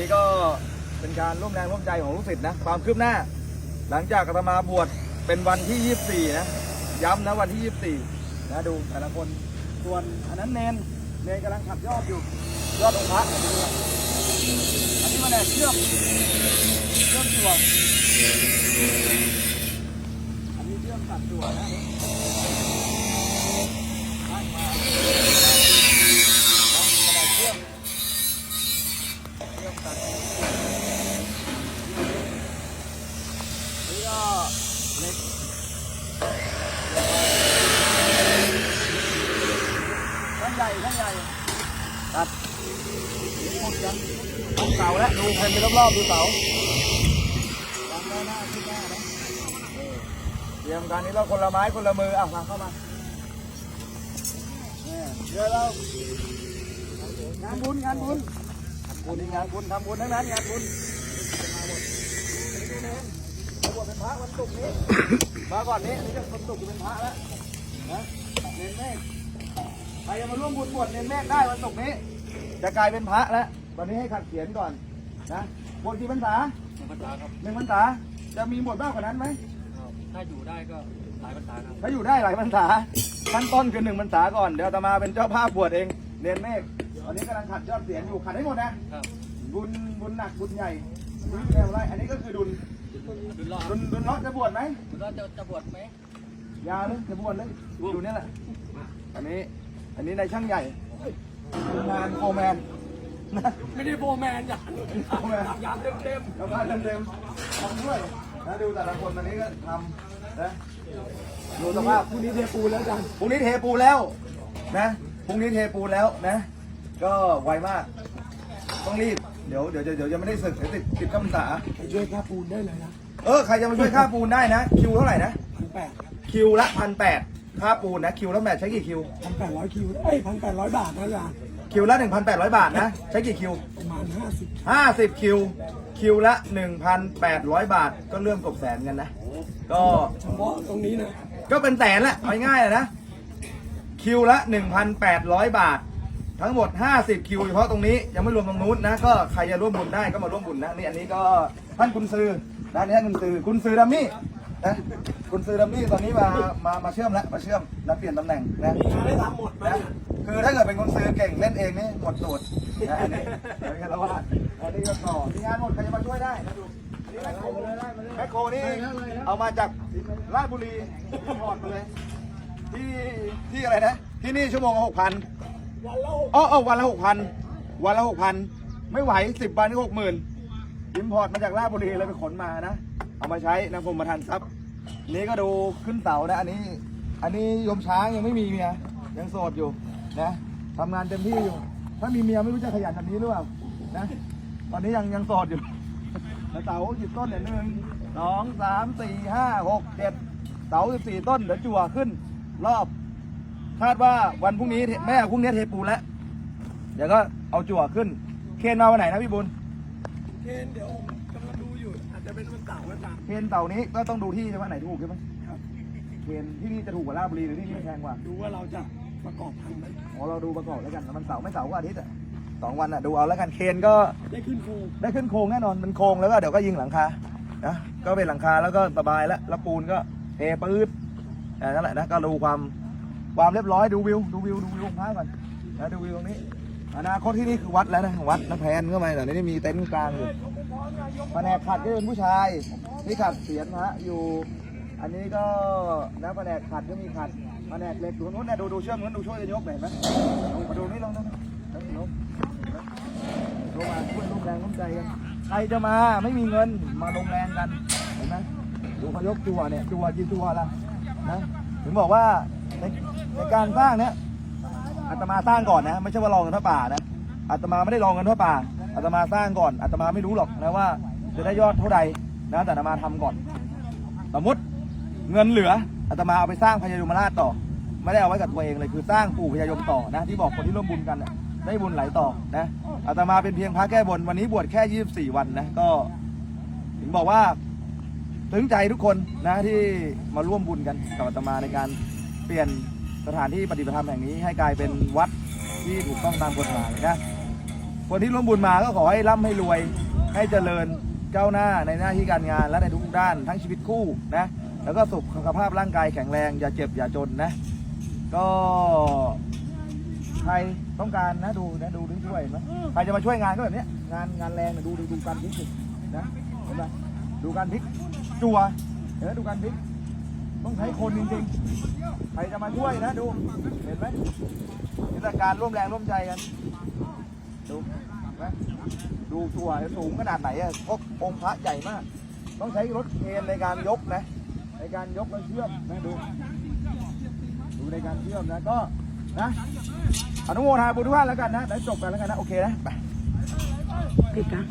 นี้ก็เป็นการร่วมแรงร่วมใจของลูกศิษย์นะ ความคืบหน้า หลังจากอาตมาบวชเป็นวันที่ 24 นะ ย้ำนะวันที่ 24 นะดูแต่ละคน ส่วนอันนั้นเนนเนนกำลังขับยอดอยู่ ยอดองค์พระอันนี้มันแอบเชื่อมเชื่อมจั่วอันนี้เชื่อมตัดจั่วนะตั้งมาแล้วกระดาษเชื่อมเชื่อมตัดนี่ก็ เหล็กท่านใหญ่ท่านใหญ่ตัดหมดกันเอาเสาแล้วดูแผ่นไปรอบๆดูเสาจำได้หน้าขึ้นหน้านะเออเตรียมการนี้เราคนละไม้คนละมืออะมาเข้ามาเนี่ยเดี๋ยวเรางานบุญงานบุญทำบุญงานบุญทำบุญทั้งนั้นงานบุญ เป็นพระวันศุกร์นี้ มาก่อนนี้อันนี้จะวันศุกร์จะเป็นพระแล้วนะเนรเมฆใครจะมาร่วมบุญบวชเนรเมฆได้วันศุกร์นี้ จะกลายเป็นพระแล้วตอนนี้ให้ขัดเขียนก่อนนะบวชกี่พรรษาหนึ่งพรรษาครับหนึ่งพรรษาจะมีบวชมากกว่านั้นไหมถ้าอยู่ได้ก็หลายพรรษาครับถ้าอยู่ได้หลายพรรษาขั้นต้นคือหนึ่งพรรษาก่อนเดี๋ยวอาตมาเป็นเจ้าภาพบวชเองเนรเมฆตอนนี้กำลังขัดยอดเสียงอยู่ขัดให้หมดนะครับบุญบุญหนักบุญใหญ่บุญแรงอะไรอันนี้ก็คือดุล ดุลรอดดุลดุลเลาะจะบวชไหมดุลรอดจะจะบวชไหมยาวเลยจะบวชเลยอยู่เนี่ยแหละอันนี้อันนี้นายช่างใหญ่งานโคแมนไม่ได้โบแมนอย่างโคแมนยามเต็มเต็มแล้วก็เต็มทำด้วยนะดูแต่ละคนตอนนี้ก็ทำนะดูสภาพพรุ่งนี้เทปูแล้วจังพรุ่งนี้เทปูแล้วนะพรุ่งนี้เทปูแล้วนะ ก็ไวมาก ต้องรีบ เดี๋ยวเดี๋ยวเดี๋ยวจะไม่ได้สึกเดี๋ยวติดติดกำษาไปช่วยค่าปูนได้เลยนะเออใครจะมาช่วยค่าปูนได้นะ คิวเท่าไหร่นะพันแปดคิวละพันแปดค่าปูนนะคิวละแปดใช้กี่คิวพันแปดร้อยคิวเอ้ยพันแปดร้อยบาทนะจ๊ะคิวละ 1,800 บาทนะ ใช้กี่คิว ประมาณห้าสิบ50 คิว คิวละ 1,800 บาท ก็เริ่มกบแสนกันนะ ก็เฉพาะตรงนี้นะ ก็เป็นแสนแหละเอาง่ายๆเลยนะ คิวละ 1,800 บาท ทั้งหมด 50 คิวเฉพาะตรงนี้ยังไม่รวมตรงนู้นนะก็ใครจะร่วมบุญได้ก็มาร่วมบุญนะนี่อันนี้ก็ท่านกุนซือด้านนี้ท่านกุนซือกุนซือดัมมี่นะกุนซือดัมมี่ตอนนี้มามามาเชื่อมแล้วมาเชื่อมแล้วเปลี่ยนตำแหน่งนะมีงานได้ทำหมดไหมนะคือถ้าเกิดเป็นคนซื้อเก่งเล่นเองนี่หมดสูตรนะอันนี้อันนี้แล้วว่าอันนี้ก็ต่อมีงานหมดใครจะมาช่วยได้นะดูอันนี้แมคโครแมคโครนี่เอามาจากราชบุรีที่พอร์ตมาเลยที่ที่อะไรนะที่นี่ชั่วโมงละหกพันวันละหก อ๋ออ๋อวันละหกพันวันละหกพันไม่ไหวสิบวันก็หกหมื่นอิมพอร์ตมาจากราชบุรีเลยไปขนมานะ เอามาใช้นะผมมาทันทรัพย์นี่ก็ดูขึ้นเสานะ อันนี้ อันนี้ยมช้างยังไม่มีเมียยังโสดอยู่นะทำงานเต็มที่อยู่ ถ้ามีเมียไม่รู้จะขยันแบบนี้หรือเปล่านะตอนนี้ยังยังโสดอยู่แล้วเสากี่ต้นเนี่ยหนึ่งสองสามสี่ห้าหกเจ็ดเสาสิบสี่ต้นเดี๋ยวจั่วขึ้น รอบ คาดว่าวันพรุ่งนี้เทแม่พรุ่งนี้เทปูนแล้วเดี๋ยวก็เอาจั่วขึ้น เคนมาวันไหนนะพี่บุญเกณฑ์เดี๋ยวผมกำลังดูอยู่ อาจจะเป็นวันเสาร์วันจันทร์เคนเต่านี้ก็ต้องดูที่ใช่ไหมไหนถูกใช่ไหมครับเคนที่นี่จะถูกกว่าราชบุรีหรือที่นี่แพงกว่า ดูว่าเราจะประกอบทันไหมอ๋อเราดูประกอบแล้วกันมันเสาร์ไม่เสาร์ก็อาทิตย์อะสองวันอะดูเอาแล้วกันเคนก็ได้ขึ้นโครงได้ขึ้นโครงแน่นอนเป็นโครงแล้วก็เดี๋ยวก็ยิงหลังคานะก็เป็นหลังคาแล้วก็สบายแล้วแล้วปูนก็เทปื๊ดอ่านั่นแหละนะก็ดูความ ความเรียบร้อยดูวิวดูวิวดูวิวของพระก่อนนะดูวิวตรงนี้ อนาคตที่นี่คือวัดแล้วนะวัดน้ำแพนเข้ามาแต่นี่มีเต็นท์กลางอยู่แผนกขัดก็เป็นผู้ชายนี่ขัดเสียนฮะอยู่ อันนี้ก็นะแผนกขัดก็มีขัดแผนกเหล็กดูนู้นนะดูดูเชื่อมนู้นดูช่วยกันยกหน่อยเห็นไหมลงมาดูนี่ลองนะลงลงมาช่วยร่วมแรงร่วมใจกันใครจะมาไม่มีเงินมาลงแรงกันเห็นไหมดูเขายกตัวเนี่ยตัวกี่ตัวละนะ ถึงบอกว่าในในการสร้างเนี่ยอาตมาสร้างก่อนนะไม่ใช่ว่ารอเงินพระป่านะอาตมาไม่ได้รอเงินพระป่าอาตมาสร้างก่อนอาตมาไม่รู้หรอกนะว่า จะได้ยอดเท่าใดนะแต่อาตมาทำก่อน สมมติเงินเหลืออาตมาเอาไปสร้างพญายมราชต่อ ไม่ได้เอาไว้กับตัวเองเลยคือสร้างปู่พญายมต่อนะที่บอกคนที่ร่วมบุญกันนะได้บุญไหลต่อนะอาตมาเป็นเพียงพระแก้บนวันนี้บวชแค่ 24 วันนะก็ถึงบอกว่า ถึงใจทุกคนนะที่มาร่วมบุญกันกับอาตมาในการเปลี่ยนสถานที่ปฏิบัติธรรมแห่งนี้ให้กลายเป็นวัดที่ถูกต้องตามกฎหมายนะคนที่ร่วมบุญมาก็ขอให้ร่ำให้รวยให้เจริญก้าวหน้าในหน้าที่การงานและในทุกด้านทั้งชีวิตคู่นะแล้วก็สุขภาพร่างกายแข็งแรงอย่าเจ็บอย่าจนนะก็ใครต้องการนะดูนะดูดูช่วยนไหมใครจะมาช่วยงานก็แบบนี้งานงานแรงนะดูดูดูการพลิกสินะเห็นไหม ดูการพลิกจั่วเห็นไหมดูการพลิก ต้องใช้คนจริงๆ ใครจะมาช่วยนะดู เห็นไหมนี่การร่วมแรงร่วมใจกัน ดูไหมดูตัวสูงขนาดไหนอะพกองค์พระใหญ่มาก ต้องใช้รถเครนในการยกนะ ในการยกและเชื่อมนะดูดูในการเชื่อมนะก็นะอนุโมทนาบุญทุกท่านแล้วกันนะได้จบกันแล้วกันนะ โอเคนะ ไปผิดนะ